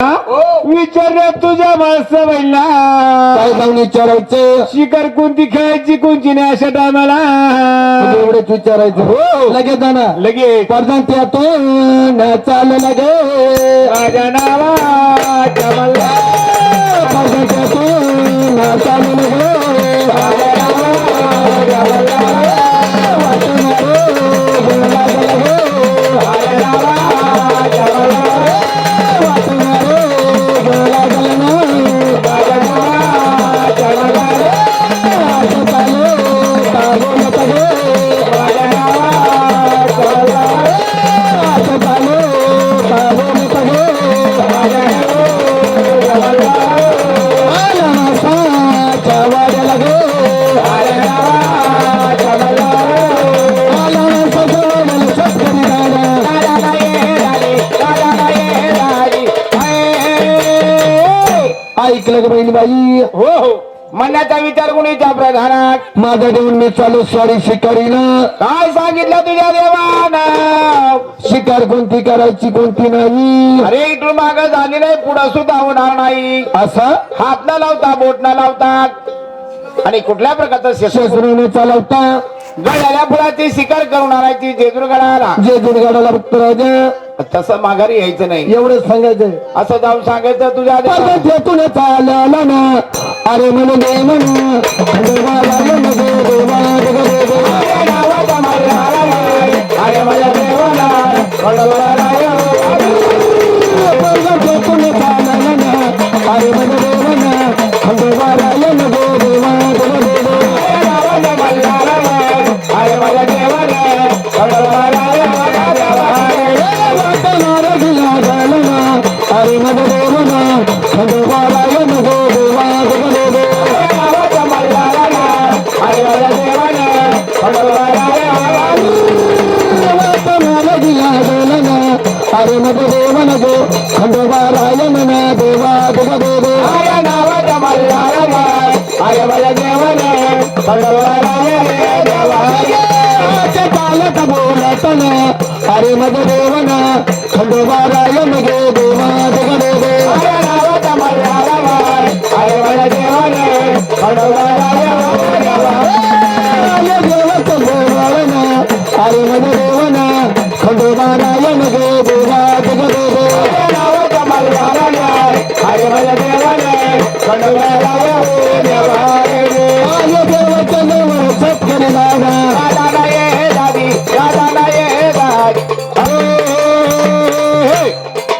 विचारल्या तुझ्या माणसं बैला काय जाऊन विचारायचं? शिकार कोणती खेळायची कोणती नाही अशा टायमाला. एवढंच विचारायचं. हो. लगेच जाणार लगेच. पडदान त्यातून चाललं लगे माझ्या नावाच्या हो हो. मनाचा विचार कोणीच्या प्रधानात? माझा देऊन मी चालू स्वारी शिकारीला काय सांगितलं तुझ्या देवानं? शिकार कोणती करायची कोणती नाही. अरे इथून माग झाली नाही पुढं सुद्धा होणार नाही. असा? हात न लावता बोट न लावतात आणि कुठल्या प्रकारचं शस्त्र? शस्त्राने चालवता. गळ्याल्या फुलाची शिकार करून आणायची जेजूर गडाला जे दुर्गाडाला भक्त राजा. तसं माघारी यायचं नाही. एवढंच सांगायचं असं जाऊन सांगायचं तुझ्या देवाला. पद्धतीतून चालला ना. अरे म्हण दे म्हण देवाला दे, दे. अरे माझ्या देवाला चालला ना. अरे म्हण दे अरे म्हण दे म्हण दे खंडोबाला ये न दे, देवा दे ग दे दे. अरे नावाचा मल्हार आहे. अरे माझ्या देवाला खंडोबाला ये. देवाला ये. आजच्या कालक बोलत ना अरे मग देवना खंडोबारायण गे देवा जग दे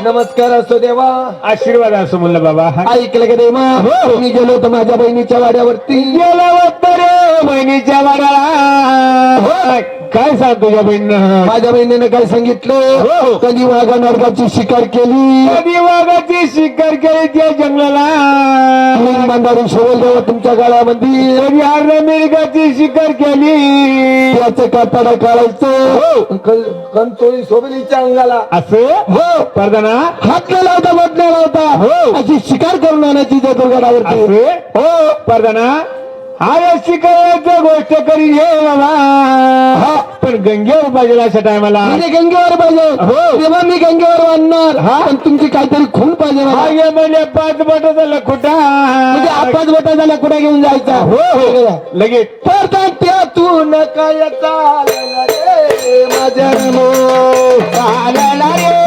नमस्कार असतो देवा. आशीर्वाद असो म्हणलं बाबा. ऐकलं का देवा? मी गेलो होतो माझ्या बहिणीच्या वाड्यावरती. गेला रे बहिणीच्या वाड्याला. काय सांग तुझ्या बहिणीनं? माझ्या बहिणीनं काय सांगितलं? कधी वाघा नरकाची शिकार केली. कधी वाघाची शिकार केली त्या जंगलाला. बांधारी देवा तुमच्या गाळामध्ये. कधी हरण मिरगाची शिकार केली. त्याचं कातडा काढायचं. कंचोळी शोभलीच्या अंगाला. असं? हो. परदाना? हात न लावता बोट न लावता. हो. अशी शिकार करून आणायची त्या दुर्गाडावरती असे? हो परदाना. अरे शिकायचं गोष्ट करी ये बाबा. हा. पण गंगेवर पाहिजे अशा टायमाला म्हणजे गंगेवर पाहिजे हो. तेव्हा मी गंगेवर बांधणार हा. पण तुमची काहीतरी खून पाहिजे मला. मागे म्हणजे पाच बटाचा लखोटा म्हणजे आपाच बोटा झाला कुठे घेऊन जायचा हो हो लगेच तर त्यातून काय चालला रे माझ्या रमो. चालला रे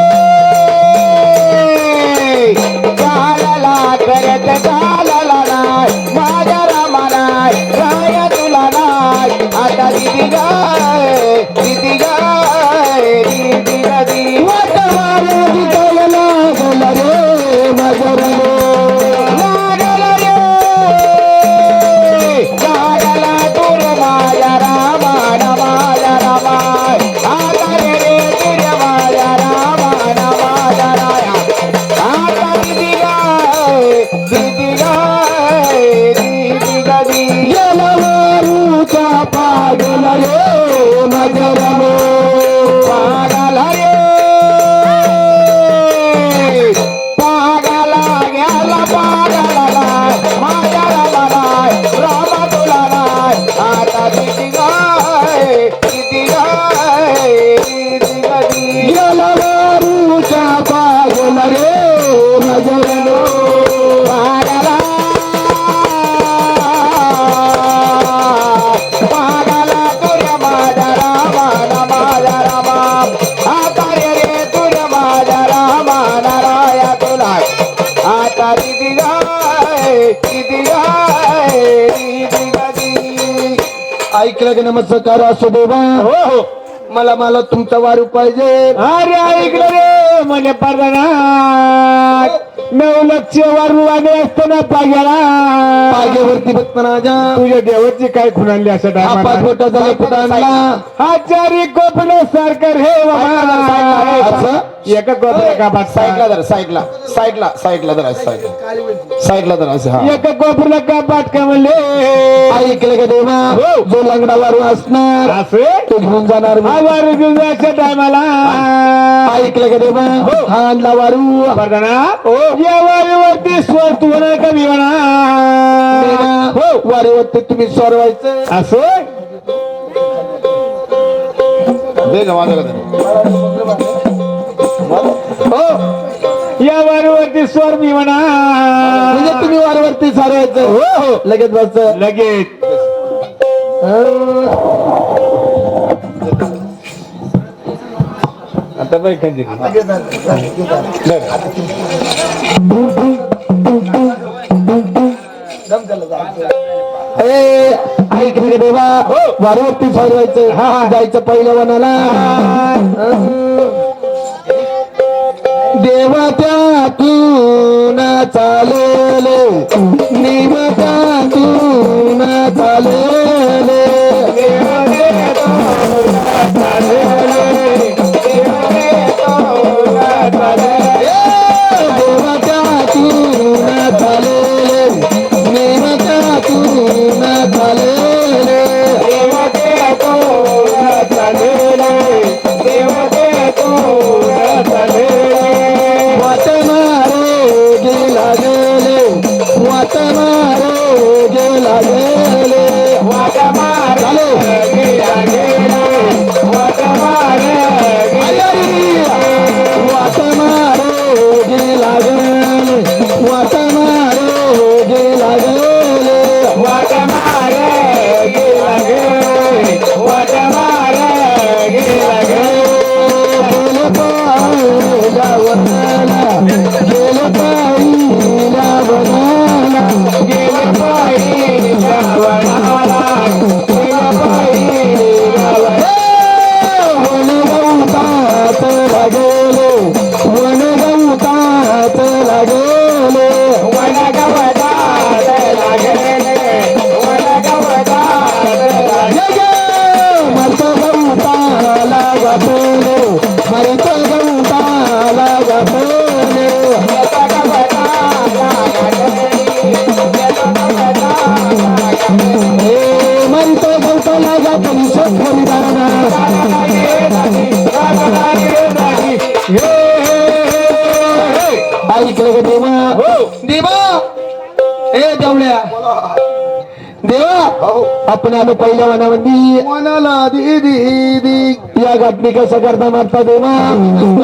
नमस्कार असो देवा. हो हो. मला मला तुमचा वारू पाहिजे. अरे ऐकलं रे. म्हणे परदाना नऊ लक्ष वारू आले असताना पाग्याला. पागेवरती फक्त राजा. तुझ्या देवाची काय खुणाली असं हा टायमाला? बोटा झाला कुठं आणला. हा चारी कोपण सारखं रे बाबा. असं? एका का बात साईडला जरा साईडला. साईडला साईडला जरा साईडला. साईडला जरा असं हा. एका कोपऱ्याला का का म्हणले. ऐकलं का देवा. हो. जो लंगडा वारू असणार असे? तो घेऊन जाणार मी. हा वारू घेऊन जायच्या टायमाला ऐकलं का देवा. हो. हा आणला वारू परदाना या वारीवरती स्वर तू म्हणा कमी म्हणा हो. वारीवरती तुम्ही सोरवायचं असं? दे ना. हो. या वारीवरती स्वर मी म्हणा. म्हणजे तुम्ही वारवरती सारवायचं हो हो. लगेच बस. लगेच. आता बाई का देवा. वारवरती सारवायचं जायचं पहिल्या वनाला. देवा त्यातून चालले. निम त्यातून चालले. देवा हे मरत गवताला गाठली ऐकलं देवा देवा ए देवड्या देवा आपण आलो पहिल्या मनामध्ये मनाला दी घटने कसं करता मारता देवा?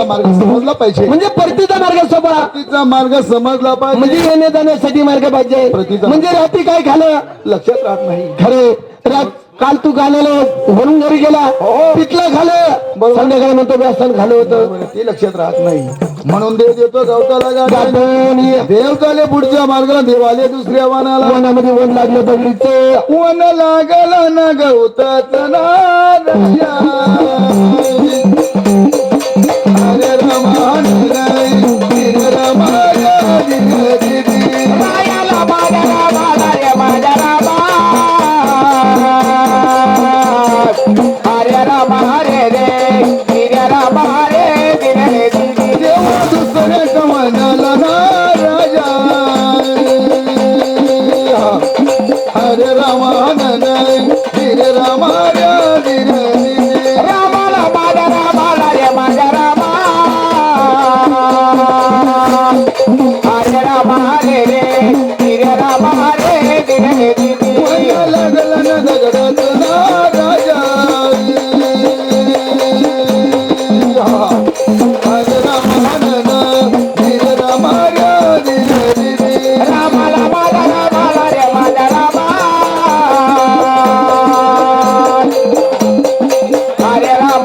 मार्ग समजला पाहिजे. म्हणजे परतीचा मार्ग सोपा. तिचा मार्ग समजला पाहिजे. म्हणजे येणे जाण्यासाठी मार्ग पाहिजे. प्रतीचा- म्हणजे रात्री काय खाल्लं लक्षात राहत नाही. खरे. रात काल तू खाल्लेलं म्हणून घरी गेला. पिठलं खाल्लं संध्याकाळी म्हणतो व्यसन खाल्लं होतं. ते लक्षात राहत नाही. म्हणून देव देतो गवताला. देव चाले पुढच्या मार्गाला देवाले दुसऱ्या वानाला. वनामध्ये वन लागलं दगडीचं. वन लागला ना गवतात ना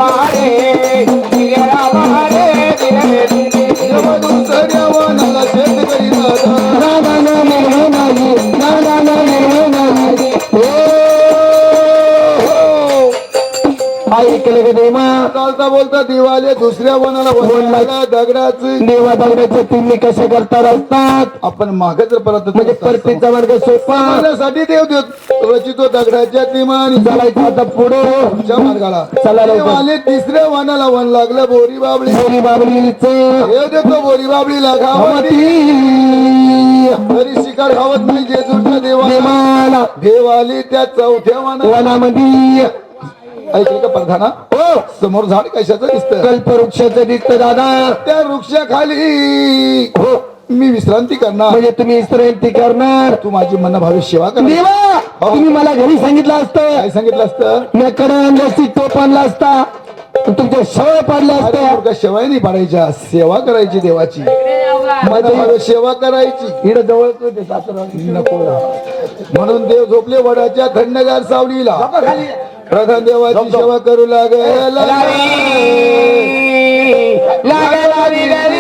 Maria. होता देवाले दुसऱ्या वनाला दगडाचं. देवा दगडाचे तुम्ही कसे करता असतात. आपण मागे जर परत म्हणजे परतीचा मार्ग सोपा. साठी देव देव रचितो दगडाच्या निमाने चालायचं आता पुढे. च्या मार्गाला. चला तिसऱ्या वनाला वन लागलं बोरी बाबळी. बोरी बाबरीच देव देतो बोरी बाबळीला खावती तरी शिकार खावत नाही जेजूरच्या देवा देवाला. देवाली त्या चौथ्या वना वनामध्ये. ऐकलं का प्रधाना हो समोर झाड कशाचं दिसतं कल्पवृक्षाचं दिसतं दादा. त्या वृक्षाखाली. हो मी विश्रांती करणार. म्हणजे तुम्ही विश्रांती करणार. तू माझी मन भावी सेवा कर देवा तुम्ही मला घरी सांगितलं असतं. काय सांगितलं असतं? मी कडे आणली असती टोप आणला असता. तुमच्या सवय पाडल्या असत्या. सेवाही नाही पाडायच्या. सेवा करायची देवाची. सेवा करायची. इकडे सासरा. नको. म्हणून देव झोपले वडाच्या थंडगार सावलीला. प्रधान देवाची सेवा करू लागेल लागेल